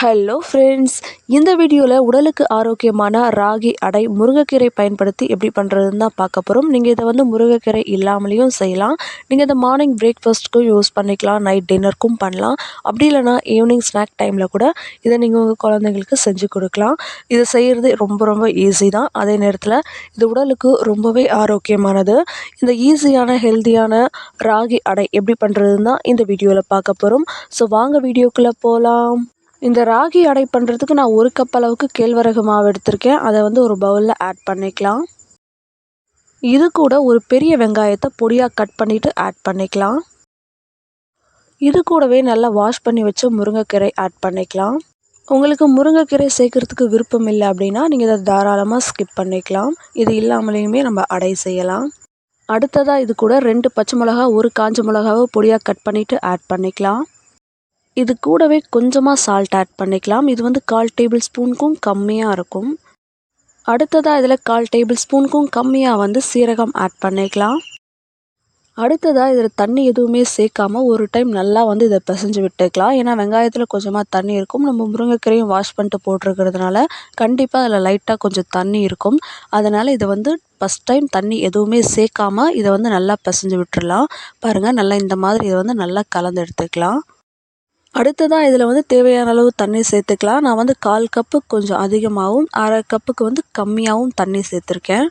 Hello friends இந்த வீடியோவில் உடலுக்கு ஆரோக்கியமான ராகி அடை முருங்கைக்கீரை பயன்படுத்தி எப்படி பண்ணுறதுன்னு தான் பார்க்க போகிறோம் நீங்கள் இதை வந்து முருங்கைக்கீரை இல்லாமலேயும் செய்யலாம். நீங்கள் இதை மார்னிங் பிரேக்ஃபாஸ்ட்டுக்கும் யூஸ் பண்ணிக்கலாம் நைட் டின்னருக்கும் பண்ணலாம். அப்படி இல்லைனா ஈவினிங் ஸ்நாக் டைமில் கூட இதை நீங்கள் உங்கள் குழந்தைங்களுக்கு செஞ்சு கொடுக்கலாம். இதை செய்கிறது ரொம்ப ரொம்ப ஈஸி தான். அதே நேரத்தில் இது உடலுக்கு ரொம்பவே ஆரோக்கியமானது. இந்த ஈஸியான ஹெல்த்தியான ராகி அடை எப்படி பண்ணுறதுன்னு தான் இந்த வீடியோவில் பார்க்க போகிறோம் ஸோ வாங்க வீடியோக்குள்ளே போகலாம் இந்த ராகி அடை பண்ணுறதுக்கு நான் ஒரு கப் அளவுக்கு கேழ்வரகு மாவு எடுத்திருக்கேன். அதை வந்து ஒரு பவுலில் ஆட் பண்ணிக்கலாம். இது கூட ஒரு பெரிய வெங்காயத்தை பொடியாக கட் பண்ணிவிட்டு ஆட் பண்ணிக்கலாம். இது கூடவே நல்லா வாஷ் பண்ணி வச்ச முருங்கைக்கீரை ஆட் பண்ணிக்கலாம். உங்களுக்கு முருங்கைக்கீரை சேர்க்குறதுக்கு விருப்பம் இல்லை அப்படின்னா நீங்கள் இதை தாராளமாக ஸ்கிப் பண்ணிக்கலாம். இது இல்லாமலேயுமே நம்ம அடை செய்யலாம். அடுத்ததாக இது கூட ரெண்டு பச்சை மிளகா ஒரு காஞ்ச மிளகாவை பொடியாக கட் பண்ணிவிட்டு ஆட் பண்ணிக்கலாம். இது கூடவே கொஞ்சமாக சால்ட் ஆட் பண்ணிக்கலாம். இது வந்து கால் டேபிள் ஸ்பூனுக்கும் கம்மியாக இருக்கும். அடுத்ததாக இதில் கால் டேபிள் ஸ்பூனுக்கும் கம்மியாக வந்து சீரகம் ஆட் பண்ணிக்கலாம். அடுத்ததாக இதில் தண்ணி எதுவுமே சேர்க்காம ஒரு டைம் நல்லா வந்து இதை பிசைஞ்சு விட்டுக்கலாம். ஏன்னா வெங்காயத்தில் கொஞ்சமாக தண்ணி இருக்கும். நம்ம முருங்கைக்கீரையும் வாஷ் பண்ணிட்டு போட்டிருக்கிறதுனால கண்டிப்பாக அதில் லைட்டாக கொஞ்சம் தண்ணி இருக்கும். அதனால் இதை வந்து ஃபஸ்ட் டைம் தண்ணி எதுவுமே சேர்க்காம இதை வந்து நல்லா பிசைஞ்சு விட்டுடலாம் பாருங்கள் நல்லா இந்த மாதிரி இதை வந்து நல்லா கலந்து எடுத்துக்கலாம். அடுத்ததாக இதில் வந்து தேவையான அளவு தண்ணி சேர்த்துக்கலாம். நான் வந்து கால் கப்பு கொஞ்சம் அதிகமாகவும் அரை கப்புக்கு வந்து கம்மியாகவும் தண்ணி சேர்த்துருக்கேன்.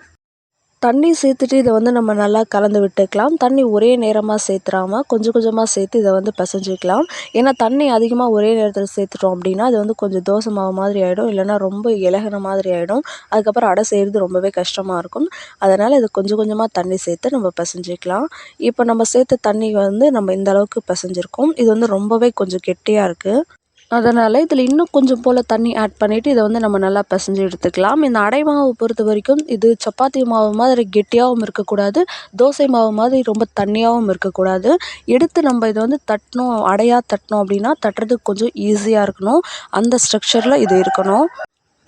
தண்ணி சேர்த்துட்டு இதை வந்து நம்ம நல்லா கலந்து விட்டுக்கலாம். தண்ணி ஒரே நேரமாக சேர்த்துறாமல் கொஞ்சம் கொஞ்சமாக சேர்த்து இதை வந்து பிசைஞ்சிக்கலாம். ஏன்னா தண்ணி அதிகமாக ஒரே நேரத்தில் சேர்த்துட்டோம் அப்படின்னா அது வந்து கொஞ்சம் தோசை மாவு மாதிரி ஆகிடும் இல்லைனா ரொம்ப இலகின மாதிரி ஆகிடும் அதுக்கப்புறம் அடை செய்கிறது ரொம்பவே கஷ்டமாக இருக்கும். அதனால் இது கொஞ்சம் கொஞ்சமாக தண்ணி சேர்த்து நம்ம பிசைஞ்சிக்கலாம். இப்போ நம்ம சேர்த்த தண்ணி வந்து நம்ம இந்த அளவுக்கு பிசைஞ்சிருக்கோம். இது வந்து ரொம்பவே கொஞ்சம் கெட்டியாக இருக்குது அதனால் இதில் இன்னும் கொஞ்சம் போல் தண்ணி ஆட் பண்ணிவிட்டு இதை வந்து நம்ம நல்லா பிசைஞ்சு எடுத்துக்கலாம். இந்த அடை மாவு பொறுத்த வரைக்கும் இது சப்பாத்தி மாவு மாதிரி கெட்டியாகவும் இருக்கக்கூடாது தோசை மாவு மாதிரி ரொம்ப தண்ணியாகவும் இருக்கக்கூடாது. எடுத்து நம்ம இதை வந்து தட்டினோம் அடையாக தட்டினோம் அப்படின்னா தட்டுறதுக்கு கொஞ்சம் ஈஸியாக இருக்கணும். அந்த ஸ்ட்ரக்சரில் இது இருக்கணும்.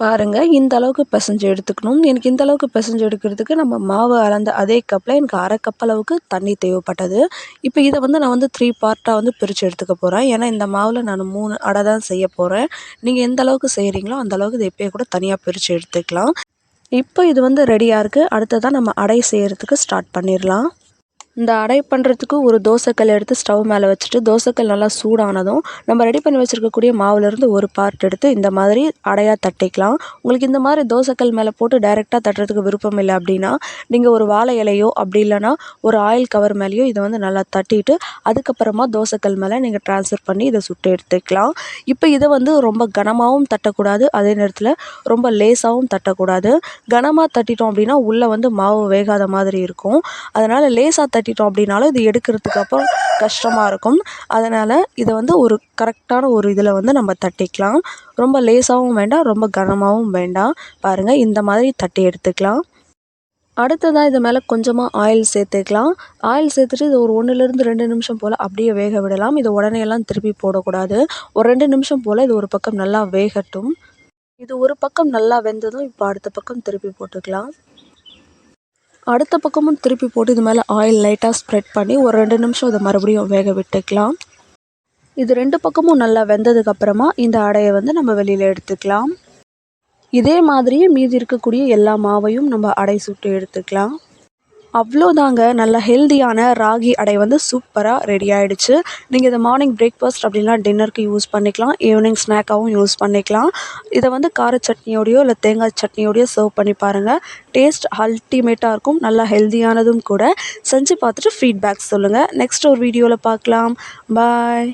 பாருங்கள் இந்த அளவுக்கு பிசைஞ்சு எடுத்துக்கணும். எனக்கு இந்த அளவுக்கு பிசைஞ்சு எடுக்கிறதுக்கு நம்ம மாவு அளந்த அதே கப்பில் எனக்கு அரை கப் அளவுக்கு தண்ணி தேவைப்பட்டது. இப்போ இதை வந்து நான் வந்து த்ரீ பார்ட்டாக வந்து பிரித்து எடுத்துக்க போகிறேன் ஏன்னா இந்த மாவில் நான் மூணு அடை தான் செய்ய போகிறேன் நீங்கள் எந்த அளவுக்கு செய்கிறீங்களோ அந்த அளவுக்கு இதை எப்பயே கூட தனியாக பிரித்து எடுத்துக்கலாம். இப்போ இது வந்து ரெடியாக இருக்குது அடுத்ததான் நம்ம அடை செய்கிறதுக்கு ஸ்டார்ட் பண்ணிடலாம். இந்த அடை பண்ணுறதுக்கு ஒரு தோசைக்கல் எடுத்து ஸ்டவ் மேலே வச்சுட்டு தோசைக்கல் நல்லா சூடானதும் நம்ம ரெடி பண்ணி வச்சுருக்கக்கூடிய மாவுலேருந்து ஒரு பார்ட் எடுத்து இந்த மாதிரி அடையாக தட்டிக்கலாம். உங்களுக்கு இந்த மாதிரி தோசைக்கல் மேலே போட்டு டைரெக்டாக தட்டுறதுக்கு விருப்பம் இல்லை அப்படின்னா நீங்கள் ஒரு வாழை இலையோ அப்படி இல்லைனா ஒரு ஆயில் கவர் மேலேயோ இதை வந்து நல்லா தட்டிட்டு அதுக்கப்புறமா தோசைக்கல் மேலே நீங்கள் ட்ரான்ஸ்ஃபர் பண்ணி இதை சுட்டு எடுத்துக்கலாம். இப்போ இதை வந்து ரொம்ப கனமாகவும் தட்டக்கூடாது அதே நேரத்தில் ரொம்ப லேசாகவும் தட்டக்கூடாது. கனமாக தட்டிட்டோம் அப்படின்னா உள்ளே வந்து மாவு வேகாத மாதிரி இருக்கும். அதனால் லேசாக தட்டி மாட்டிட்டோம் அப்படின்னாலும் இது எடுக்கிறதுக்கு அப்புறம் கஷ்டமாக இருக்கும். அதனால் இதை வந்து ஒரு கரெக்டான ஒரு இதில் வந்து நம்ம தட்டிக்கலாம். ரொம்ப லேசாகவும் வேண்டாம் ரொம்ப கனமாகவும் வேண்டாம். பாருங்கள் இந்த மாதிரி தட்டி எடுத்துக்கலாம். அடுத்ததாக இது மேலே கொஞ்சமாக ஆயில் சேர்த்துக்கலாம். ஆயில் சேர்த்துட்டு இது ஒரு ஒன்றுலேருந்து ரெண்டு நிமிஷம் போல் அப்படியே வேக விடலாம். இது உடனே எல்லாம் திருப்பி போடக்கூடாது. ஒரு ரெண்டு நிமிஷம் போல் இது ஒரு பக்கம் நல்லா வேகட்டும். இது ஒரு பக்கம் நல்லா வெந்ததும் இப்போ அடுத்த பக்கம் திருப்பி போட்டுக்கலாம். அடுத்த பக்கமும் திருப்பி போட்டு இது மேலே ஆயில் லைட்டாக ஸ்ப்ரெட் பண்ணி ஒரு ரெண்டு நிமிஷம் இதை மறுபடியும் வேக விட்டுக்கலாம். இது ரெண்டு பக்கமும் நல்லா வெந்ததுக்கப்புறமா இந்த அடையை வந்து நம்ம வெளியில் எடுத்துக்கலாம். இதே மாதிரியே மீதி இருக்கக்கூடிய எல்லா மாவையும் நம்ம அடை சுட்டு எடுத்துக்கலாம். அவ்வளோதாங்க. நல்ல ஹெல்தியான ராகி அடை வந்து சூப்பராக ரெடி ஆகிடுச்சு நீங்கள் இதை மார்னிங் பிரேக்ஃபாஸ்ட் அப்படின்னா டின்னருக்கு யூஸ் பண்ணிக்கலாம். ஈவினிங் ஸ்நாக்காகவும் யூஸ் பண்ணிக்கலாம். இதை வந்து கார சட்னியோடையோ இல்லை தேங்காய் சட்னியோடையோ சர்வ் பண்ணி பாருங்கள் டேஸ்ட் அல்டிமேட்டாக இருக்கும். நல்லா ஹெல்தியானதும் கூட. செஞ்சு பார்த்துட்டு ஃபீட்பேக் சொல்லுங்கள் நெக்ஸ்ட் ஒரு வீடியோவில் பார்க்கலாம். பாய்